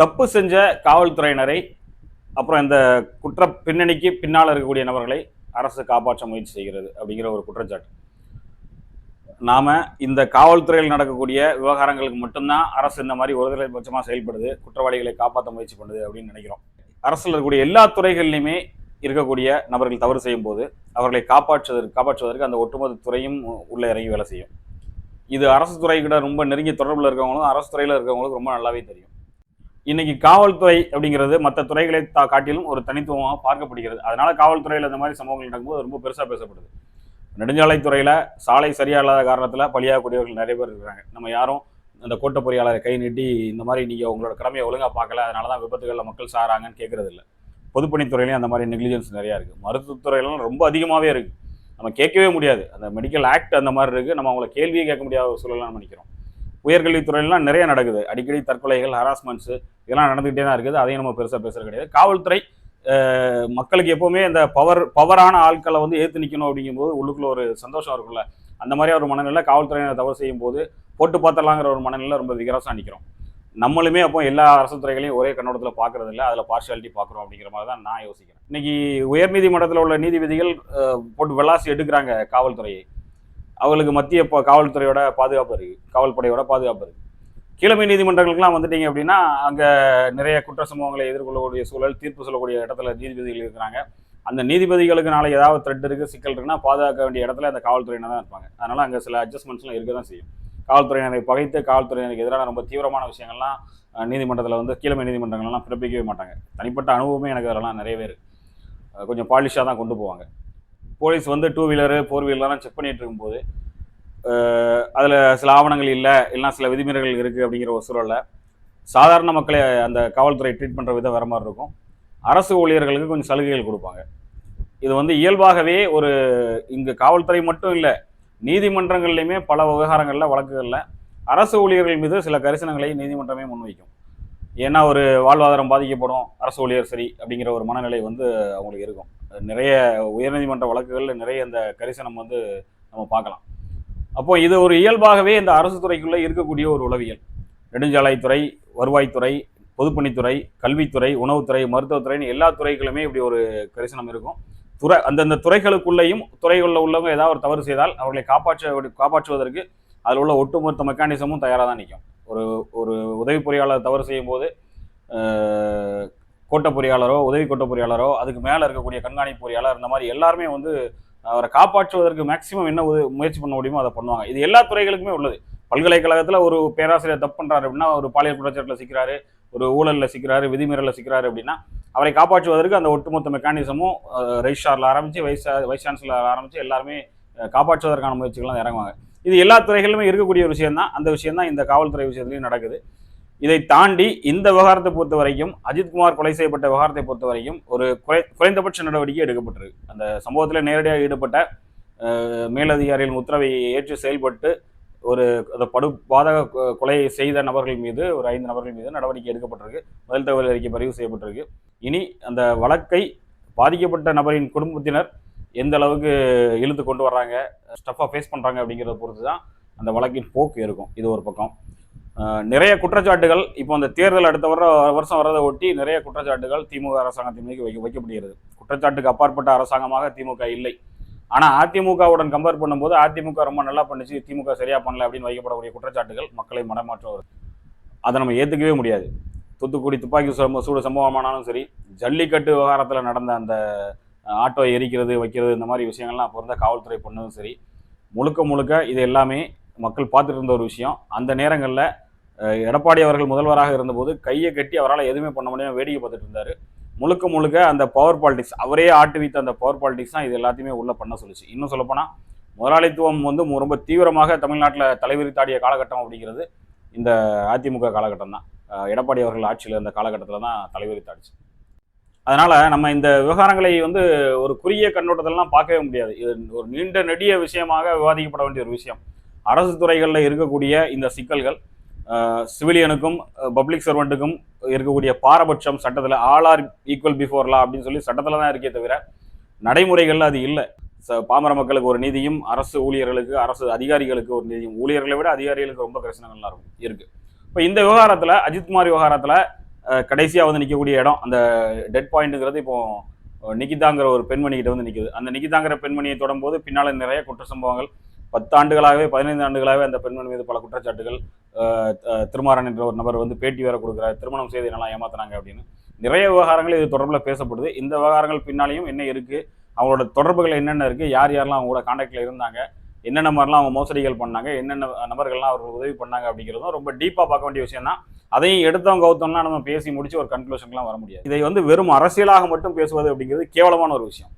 தப்பு செஞ்ச காவல்துறையினரை அப்புறம் இந்த குற்ற பின்னணிக்கு பின்னால் இருக்கக்கூடிய நபர்களை அரசு காப்பாற்ற முயற்சி செய்கிறது அப்படிங்கிற ஒரு குற்றச்சாட்டு. நாம் இந்த காவல்துறையில் நடக்கக்கூடிய விவகாரங்களுக்கு மட்டும்தான் அரசு இந்த மாதிரி ஒருதலை பட்சமாக செயல்படுது குற்றவாளிகளை காப்பாற்ற முயற்சி பண்ணுது அப்படின்னு நினைக்கிறோம். அரசில் இருக்கக்கூடிய எல்லா துறைகள்லையுமே இருக்கக்கூடிய நபர்கள் தவறு செய்யும் போது அவர்களை காப்பாற்றுவதற்கு காப்பாற்றுவதற்கு அந்த ஒட்டுமொத்த துறையும் உள்ளே இறங்கி வேலை செய்யும். இது அரசு துறைகிட்ட ரொம்ப நெருங்கிய தொடர்பில் இருக்கவங்களும் அரசு துறையில் இருக்கிறவங்களுக்கு ரொம்ப நல்லாவே தெரியும். இன்னைக்கு காவல்துறை அப்படிங்கிறது மற்ற துறைகளை தா காட்டிலும் ஒரு தனித்துவமாக பார்க்கப்படுகிறது. அதனால காவல்துறையில் இந்த மாதிரி சம்பவங்கள் நடக்கும்போது ரொம்ப பெருசாக பேசப்படுது. நெடுஞ்சாலைத்துறையில் சாலை சரியா இல்லாத காரணத்தில் பலியாகக்கூடியவர்கள் நிறைய பேர் இருக்கிறாங்க. நம்ம யாரும் அந்த கோட்ட பொறியாளரை கை நீட்டி இந்த மாதிரி நீங்கள் உங்களோட கடமையை ஒழுங்காக பார்க்கல அதனால தான் விபத்துகளில் மக்கள் சாராங்கன்னு கேட்குறது இல்லை பொதுப்பணித்துறையிலையும் அந்த மாதிரி நெக்லிஜென்ஸ் நிறையா இருக்குது மருத்துவத்துறையிலாம் ரொம்ப அதிகமாகவே இருக்குது நம்ம கேட்கவே முடியாது. அந்த மெடிக்கல் ஆக்ட் அந்த மாதிரி இருக்குது நம்ம அவங்கள கேள்வியே கேட்க முடியாத ஒரு சூழலாம் நினைக்கிறோம் உயர்கல்வித்துறையிலாம் நிறைய நடக்குது. அடிக்கடி தற்கொலைகள் ஹராஸ்மெண்ட்ஸு இதெல்லாம் நடந்துகிட்டே தான் இருக்குது. அதையும் நம்ம பெருசாக பேசுகிறது கிடையாது. காவல்துறை மக்களுக்கு எப்போவுமே இந்த பவர் பவரான ஆட்களை வந்து ஏற்று நிற்கணும் அப்படிங்கும்போது உள்ளுக்குள்ள ஒரு சந்தோஷம் இருக்கும்ல. அந்த மாதிரி ஒரு மனநிலை காவல்துறையினர் தவறு செய்யும் போது போட்டு பார்த்தலாங்கிற ஒரு மனநிலை ரொம்ப விகரசாக நிற்கிறோம் நம்மளுமே அப்போ எல்லா அரசு துறைகளையும் ஒரே கண்ணோட்டத்தில் பார்க்கறது இல்லை. அதில் பார்ஷியாலிட்டி பார்க்குறோம் அப்படிங்கிற மாதிரி தான் நான் யோசிக்கிறேன். இன்னைக்கு உயர்நீதிமன்றத்தில் உள்ள நீதிபதிகள் போட்டு விளாசி எடுக்கிறாங்க காவல்துறையை. அவங்களுக்கு மத்திய இப்போ காவல்துறையோட பாதுகாப்பு இருக்குது காவல்படையோட பாதுகாப்பு இருக்குது கீழமை நீதிமன்றங்களுக்குலாம் வந்துட்டீங்க அப்படின்னா அங்கே நிறைய குற்ற சம்பவங்களை எதிர்கொள்ளக்கூடிய சூழல் தீர்ப்பு சொல்லக்கூடிய இடத்துல நீதிபதிகள் இருக்கிறாங்க. அந்த நீதிபதிகளுக்கு நாளை ஏதாவது த்ரெட் இருக்குது சிக்கல் இருக்குன்னா பாதுகாக்க வேண்டிய இடத்துல அந்த காவல்துறையினர் தான் இருப்பாங்க. அதனால் அங்கே சில அட்ஜஸ்ட்மெண்ட்ஸ்லாம் இருக்க தான் செய்யும். காவல்துறையினரை பகைத்து காவல்துறையினருக்கு எதிரான ரொம்ப தீவிரமான விஷயங்கள்லாம் நீதிமன்றத்தில் வந்து கீழமை நீதிமன்றங்கள்லாம் பிறப்பிக்கவே மாட்டாங்க. தனிப்பட்ட அனுபவமே எனக்கு அதெல்லாம் நிறையவே பேர் கொஞ்சம் பாலிஷாக தான் கொண்டு போவாங்க. போலீஸ் வந்து டூ வீலரு ஃபோர் வீலர்லாம் செக் பண்ணிட்டு இருக்கும்போது அதில் சில ஆவணங்கள் இல்லை இல்லைனா சில விதிமுறைகள் இருக்குது அப்படிங்கிற ஒரு சூழலில் சாதாரண மக்களை அந்த காவல்துறை ட்ரீட் பண்ணுற விதம் வேறு மாதிரி இருக்கும். அரசு ஊழியர்களுக்கு கொஞ்சம் சலுகைகள் கொடுப்பாங்க. இது வந்து இயல்பாகவே ஒரு இங்கே காவல்துறை மட்டும் இல்லை நீதிமன்றங்கள்லையுமே பல விவகாரங்களில் வழக்குகளில் அரசு ஊழியர்கள் மீது சில கரிசனங்களை நீதிமன்றமே முன்வைக்கும். ஏன்னா ஒரு வாழ்வாதாரம் பாதிக்கப்படும் அரசு ஊழியர் சரி அப்படிங்கிற ஒரு மனநிலை வந்து அவங்களுக்கு இருக்கும். நிறைய உயர்நீதிமன்ற வழக்குகளில் நிறைய இந்த கரிசனம் வந்து நம்ம பார்க்கலாம். அப்போ இது ஒரு இயல்பாகவே இந்த அரசு துறைக்குள்ளே இருக்கக்கூடிய ஒரு உளவியல். நெடுஞ்சாலைத்துறை வருவாய்த்துறை பொதுப்பணித்துறை கல்வித்துறை உணவுத்துறை மருத்துவத்துறைன்னு எல்லா துறைகளுமே இப்படி ஒரு கரிசனம் இருக்கும். துறை அந்தந்த துறைகளுக்குள்ளேயும் துறைகளில் உள்ளவங்க ஏதாவது ஒரு தவறு செய்தால் அவர்களை காப்பாற்ற காப்பாற்றுவதற்கு அதில் உள்ள ஒட்டுமொத்த மெக்கானிசமும் தயாராக தான் நிற்கும் ஒரு ஒரு உதவி பொறியாளர் தவறு செய்யும் போது கோட்ட பொறியாளரோ உதவி கோட்ட பொறியாளரோ அதுக்கு மேலே இருக்கக்கூடிய கண்காணிப்பு பொறியாளர் இந்த மாதிரி எல்லாருமே வந்து அவரை காப்பாற்றுவதற்கு மேக்சிமம் என்ன முயற்சி பண்ண முடியுமோ அதை பண்ணுவாங்க. இது எல்லா துறைகளுக்குமே உள்ளது. பல்கலைக்கழகத்தில் ஒரு பேராசிரியர் தப்பு பண்ணுறாரு அப்படின்னா ஒரு பாலியல் குற்றச்சாட்டில் சிக்கிறாரு ஒரு ஊழலில் சிக்கிறாரு விதிமீறலில் சிக்கிறாரு அப்படின்னா அவரை காப்பாற்றுவதற்கு அந்த ஒட்டுமொத்த மெக்கானிசமும் ரெஜிஸ்டாரில் ஆரம்பித்து வைஸ் வைஸ் சான்சலர் ஆரம்பித்து எல்லாருமே காப்பாற்றுவதற்கான முயற்சிகள்லாம் இறங்குவாங்க. இது எல்லா துறைகளிலுமே இருக்கக்கூடிய ஒரு விஷயம் தான் அந்த விஷயம் தான் இந்த காவல்துறை விஷயத்துலையும் நடக்குது. இதை தாண்டி இந்த விவகாரத்தை பொறுத்த வரைக்கும் அஜித்குமார் கொலை செய்யப்பட்ட விவகாரத்தை பொறுத்த வரைக்கும் ஒரு குறை குறைந்தபட்ச நடவடிக்கை எடுக்கப்பட்டிருக்கு. அந்த சம்பவத்தில் நேரடியாக ஈடுபட்ட மேலதிகாரிகளின் உத்தரவை ஏற்று செயல்பட்டு ஒரு அந்த படு பாதக கொலை செய்த நபர்கள் மீது ஒரு ஐந்து நபர்கள் மீது நடவடிக்கை எடுக்கப்பட்டிருக்கு. முதல் தகவல் அறிக்கை பதிவு செய்யப்பட்டிருக்கு. இனி அந்த வழக்கை பாதிக்கப்பட்ட நபரின் குடும்பத்தினர் எந்த அளவுக்கு இழுத்து கொண்டு வர்றாங்க ஸ்டஃபாக ஃபேஸ் பண்ணுறாங்க அப்படிங்கிறத பொறுத்து தான் அந்த வழக்கின் போக்கு இருக்கும். இது ஒரு பக்கம். நிறைய குற்றச்சாட்டுகள் இப்போ அந்த தேர்தல் அடுத்த வர வருஷம் வரதை ஒட்டி நிறைய குற்றச்சாட்டுகள் திமுக அரசாங்கத்தின் மீது வைக்க வைக்கப்படுகிறது. குற்றச்சாட்டுக்கு அப்பாற்பட்ட அரசாங்கமாக திமுக இல்லை. ஆனால் அதிமுகவுடன் கம்பேர் பண்ணும்போது அதிமுக ரொம்ப நல்லா பண்ணுச்சு திமுக சரியாக பண்ணல அப்படின்னு வைக்கப்படக்கூடிய குற்றச்சாட்டுகள் மக்களை மனமாற்ற வருது அதை நம்ம ஏற்றுக்கவே முடியாது. தூத்துக்குடி துப்பாக்கி சம்ப சூடு சம்பவமானாலும் சரி ஜல்லிக்கட்டு விவகாரத்தில் நடந்த அந்த ஆட்டோ எரிக்கிறது வைக்கிறது இந்த மாதிரி விஷயங்கள்லாம் அப்போ இருந்தால் காவல்துறை பண்ணதும் சரி முழுக்க முழுக்க இது எல்லாமே மக்கள் பார்த்துட்டு இருந்த ஒரு விஷயம். அந்த நேரங்களில் எடப்பாடி அவர்கள் முதல்வராக இருந்தபோது கையை கட்டி அவரால் எதுவுமே பண்ண முடியாமல் வேடிக்கை பார்த்துட்டு இருந்தார். முழுக்க முழுக்க அந்த பவர் பாலிடிக்ஸ் அவரே ஆட்டு வைத்த அந்த பவர் பாலிடிக்ஸ் தான் இது எல்லாத்தையுமே உள்ளே பண்ண சொல்லுச்சு. இன்னும் சொல்லப்போனால் முதலாளித்துவம் வந்து ரொம்ப தீவிரமாக தமிழ்நாட்டில் தலைவிரித்தாடிய காலகட்டம் அப்படிங்கிறது இந்த அதிமுக காலகட்டம் தான். எடப்பாடி அவர்கள் ஆட்சியில் இருந்த காலகட்டத்தில் தான் தலைவிரித்தாடிச்சு அதனால் நம்ம இந்த விவகாரங்களை வந்து ஒரு குறுகிய கண்ணோட்டத்திலலாம் பார்க்கவே முடியாது. இது ஒரு நீண்ட நெடிய விஷயமாக விவாதிக்கப்பட வேண்டிய ஒரு விஷயம். அரசு துறைகளில் இருக்கக்கூடிய இந்த சிக்கல்கள் சிவிலியனுக்கும் பப்ளிக் சர்வெண்ட்டுக்கும் இருக்கக்கூடிய பாரபட்சம் சட்டத்தில் all are equal before law அப்படின்னு சொல்லி சட்டத்தில் தான் இருக்கே தவிர நடைமுறைகளில் அது இல்லை. ச பாமர மக்களுக்கு ஒரு நீதியும் அரசு ஊழியர்களுக்கு அரசு அதிகாரிகளுக்கு ஒரு நீதியும் ஊழியர்களை விட அதிகாரிகளுக்கு ரொம்ப கரிசனங்கள்லாம் இருக்கும் இருக்கு. இப்போ இந்த விவகாரத்தில் அஜித்குமார் விவகாரத்தில் கடைசியாக வந்து நிற்கக்கூடிய இடம் அந்த டெட் பாயிண்ட்டுங்கிறது இப்போ நிக்கிதாங்கிற நிகிதாங்கிற ஒரு பெண்மணிகிட்ட வந்து நிற்குது அந்த நிகிதாங்கிற பெண்மணியை தொடரும்போது பின்னால் நிறைய குற்ற சம்பவங்கள் பத்தாண்டுகளாகவே பதினைந்து ஆண்டுகளாகவே அந்த பெண்மணி மீது பல குற்றச்சாட்டுகள் திருமாறன் என்ற ஒரு நபர் வந்து பேட்டி வேற கொடுக்குறாரு திருமணம் செய்து என்னெல்லாம் ஏமாத்துனாங்க அப்படின்னு. நிறைய விவகாரங்கள் இது தொடர்பில் பேசப்படுது. இந்த விவகாரங்கள் பின்னாலேயும் என்ன இருக்கு அவங்களோட தொடர்புகள் என்னென்ன இருக்கு யார் யாரெல்லாம் அவங்க கூட காண்டாக்டில் இருந்தாங்க என்னென்ன மாதிரிலாம் அவங்க மோசடிகள் பண்ணாங்க என்னென்ன நபர்கள்லாம் அவர்கள் உதவி பண்ணாங்க அப்படிங்கிறதும் ரொம்ப டீப்பாக பார்க்க வேண்டிய விஷயம் தான் அதையும் எடுத்தவங்க கௌத்தம்லாம் நம்ம பேசி முடிச்சு ஒரு கன்க்ளூஷன்லாம் வர முடியாது. இதை வந்து வெறும் அரசியலாக மட்டும் பேசுவது அப்படிங்கிறது கேவலமான ஒரு விஷயம்.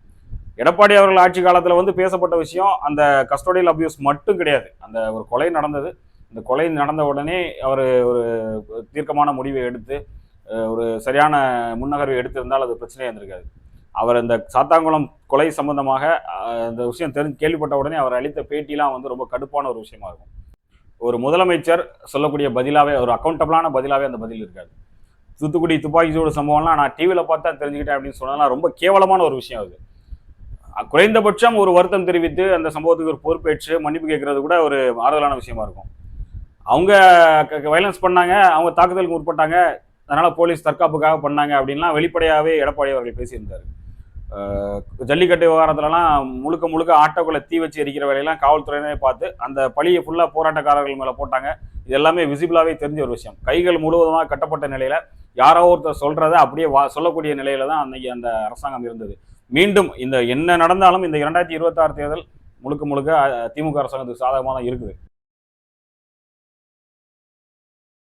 எடப்பாடி அவர்கள் ஆட்சி காலத்தில் வந்து பேசப்பட்ட விஷயம் அந்த கஸ்டோடியல் அபியூஸ் மட்டும் கிடையாது. அந்த ஒரு கொலை நடந்தது. இந்த கொலை நடந்த உடனே அவர் ஒரு தீர்க்கமான முடிவை எடுத்து ஒரு சரியான முன்னகர்வை எடுத்திருந்தால் அது பிரச்சனையாக இருந்திருக்காது. அவர் இந்த சாத்தாங்குளம் கொலை சம்பந்தமாக இந்த விஷயம் தெரிஞ்சு கேள்விப்பட்ட உடனே அவர் அளித்த பேட்டிலாம் வந்து ரொம்ப கடுப்பான ஒரு விஷயமா இருக்கும். ஒரு முதலமைச்சர் சொல்லக்கூடிய பதிலாகவே ஒரு அக்கௌண்டபிளான பதிலாகவே அந்த பதில் இருக்காது. தூத்துக்குடி துப்பாக்கி சூடு சம்பவம்லாம் நான் டிவியில் பார்த்தா தெரிஞ்சுக்கிட்டேன் அப்படின்னு சொன்னதெல்லாம் ரொம்ப கேவலமான ஒரு விஷயம் அது. குறைந்தபட்சம் ஒரு வருத்தம் தெரிவித்து அந்த சம்பவத்துக்கு ஒரு பொறுப்பேற்று மன்னிப்பு கேட்கறது கூட ஒரு ஆறுதலான விஷயமா இருக்கும். அவங்க வயலன்ஸ் பண்ணாங்க அவங்க தாக்குதலுக்கு முற்பட்டாங்க அதனால் போலீஸ் தற்காப்புக்காக பண்ணாங்க அப்படின்லாம் வெளிப்படையாகவே எடப்பாடி அவர்கள் பேசியிருந்தார். ஜல்லிக்கட்டு விவகாரத்துலலாம் முழுக்க முழுக்க ஆட்டோக்குள்ளே தீ வச்சு எரிக்கிற வேலையெல்லாம் காவல்துறையினரே பார்த்து அந்த பழியை ஃபுல்லாக போராட்டக்காரர்கள் மேலே போட்டாங்க. இது எல்லாமே விசிபிளாகவே தெரிஞ்ச ஒரு விஷயம். கைகள் முழுவதுமாக கட்டப்பட்ட நிலையில் யாரோ ஒருத்தர் சொல்கிறத அப்படியே வா சொல்லக்கூடிய நிலையில தான் அன்னைக்கு அந்த அரசாங்கம் இருந்தது. மீண்டும் இந்த என்ன நடந்தாலும் இந்த இரண்டாயிரத்தி இருபத்தாறு தேர்தல் முழுக்க முழுக்க திமுக அரசாங்கத்துக்கு சாதகமாக தான் இருக்குது.